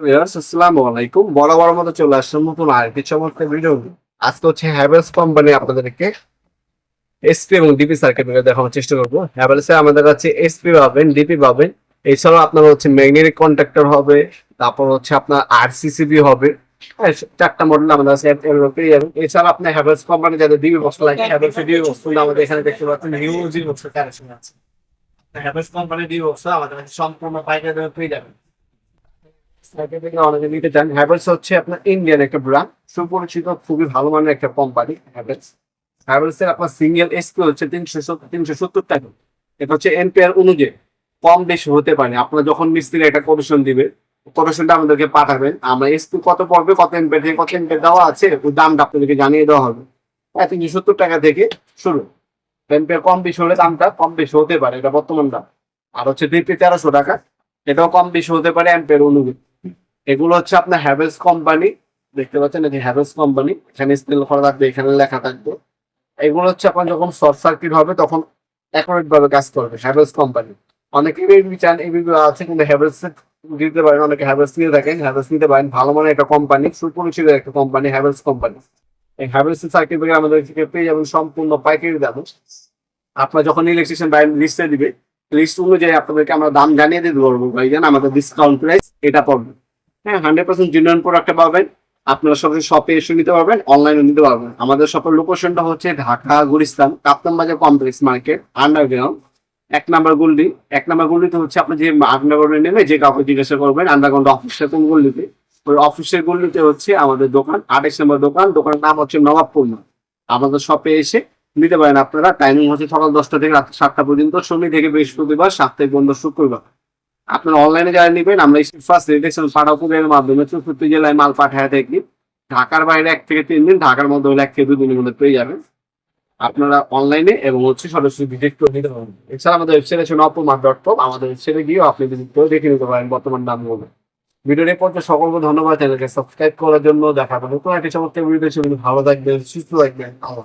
Viewers হচ্ছে আপনার হচ্ছে ম্যাগনেটিক হবে আরসিসিবি হবে। হ্যাঁ, চারটা মডেল আমাদের কাছে পেয়ে যাবেন। এছাড়া আপনার হ্যাভেলস কোম্পানি যাদের ডিবি বক্স লাগে আমাদের এখানে দেখতে পাচ্ছেন হিউজ আছে। কোম্পানি ডিবি বক্স আমাদের সম্পূর্ণ পাইকারি পেয়ে যাবেন। ইন্ডিয়ান একটা ব্র্যান্ড সুপরিচিত, খুবই ভালো মানের একটা এর তিনশো সত্তর টাকা। এটা হচ্ছে এনপিআর অনুযায়ী, কম বেশি হতে পারে আপনার যখন মিস্ত্রি একটা কোটেশন দিবে কোটেশনটা আমাদেরকে পাঠাবেন। আমরা এসপি কত পড়বে, কত এনপিআর থেকে কত এনপিআর দেওয়া আছে, ওই দামটা আপনাদেরকে জানিয়ে দেওয়া হবে। হ্যাঁ তিনশো সত্তর টাকা থেকে শুরু। এনপিআর কম বেশি হলে দামটা কম বেশি হতে পারে, এটা বর্তমান দাম। আর হচ্ছে তেরোশো টাকা, এটাও কম বেশি হতে পারে এনপিআর অনুযায়ী। এগুলো হচ্ছে আপনার হ্যাভেলস কোম্পানি দেখতে পাচ্ছেন এই যে হ্যাভেলস কোম্পানি এখানে স্পেল করা থাকবে, এখানে লেখা থাকবে। এগুলো হচ্ছে আপনার যখন শর্ট সার্কিট হবে, তখন অ্যাকুরেট ভাবে কাজ করবে হ্যাভেলস কোম্পানি অনেকে এবিবি চান এবিবি আছে, কিন্তু হ্যাভেলস দিতে পারেন, অনেকে হ্যাভেলস নিয়ে থাকেন হ্যাভেলস নিতে পারেন। ভালো মানের একটা কোম্পানি সুপরিচিত একটা কোম্পানি হ্যাভেলস কোম্পানি এই হ্যাভেলস সার্কিট ব্রেকার আমাদের থেকে পেয়ে যাবেন সম্পূর্ণ পাইকারি দাম। আপনার যখন ইলেকট্রিশিয়ান বাইরে লিস্টে দিবে লিস্ট অনুযায়ী আপনাদেরকে আমরা দাম জানিয়ে দিতে পারব ভাইজান। আমাদের ডিসকাউন্ট প্রাইস এটা পড়বে। হ্যাঁ হান্ড্রেড পার্সেন্ট জেনুইন প্রোডাক্টটা পাবেন। আপনারা সবাই শপে এসে নিতে পারবেন অনলাইনে নিতে পারবেন। আমাদের শপের লোকেশনটা হচ্ছে Dhaka, Gulistan, Kaptan Bazar complex market underground এক নাম্বার গুল্লি এক নাম্বার গুল্লিতে হচ্ছে আপনি যে আন্ডারগ্রাউন্ডে নেবে, যে কাউকে জিজ্ঞাসা করবেন আন্ডারগ্রাউন্ড অফিসের কোন গুল্লিতে ওই অফিসের গুল্লিতে হচ্ছে আমাদের দোকান, আঠাশ নম্বর দোকান, দোকানের নাম হচ্ছে নবাবপূর্ণ আমাদের শপে এসে নিতে পারেন আপনারা। টাইমিং হচ্ছে সকাল দশটা থেকে রাত সাতটা পর্যন্ত, শনি থেকে বৃহস্পতিবার সাপ্তাহিক বন্ধ শুক্রবার। আপনারা অনলাইনে যারা নেবেন, আমরা ফার্স্ট রিলেকশন পাঠাকুরের মাধ্যমে চৌষট্টি জেলায় মাল পাঠায় থাকি। ঢাকার বাইরে এক থেকে তিন দিন, ঢাকার মধ্যে হলে এক থেকে দুই দিনের মধ্যে পেয়ে যাবেন। আপনারা অনলাইনে এবং হচ্ছে সরাসরি ভিজিট করে নিতে পারবেন। এছাড়া আমাদের ওয়েবসাইট আছে নপমার ডট কম আমাদের ওয়েবসাইটে গিয়েও আপনি ভিজিট করে দেখে নিতে পারেন বর্তমান দাম বলে। ভিডিওর এই পর্যন্ত সকলকে ধন্যবাদ। চ্যানেলকে সাবস্ক্রাইব করার জন্য দেখা হবে নতুন একটি চমৎকার ভিডিও ভালো থাকবেন, সুস্থ থাকবেন। আল্লাহ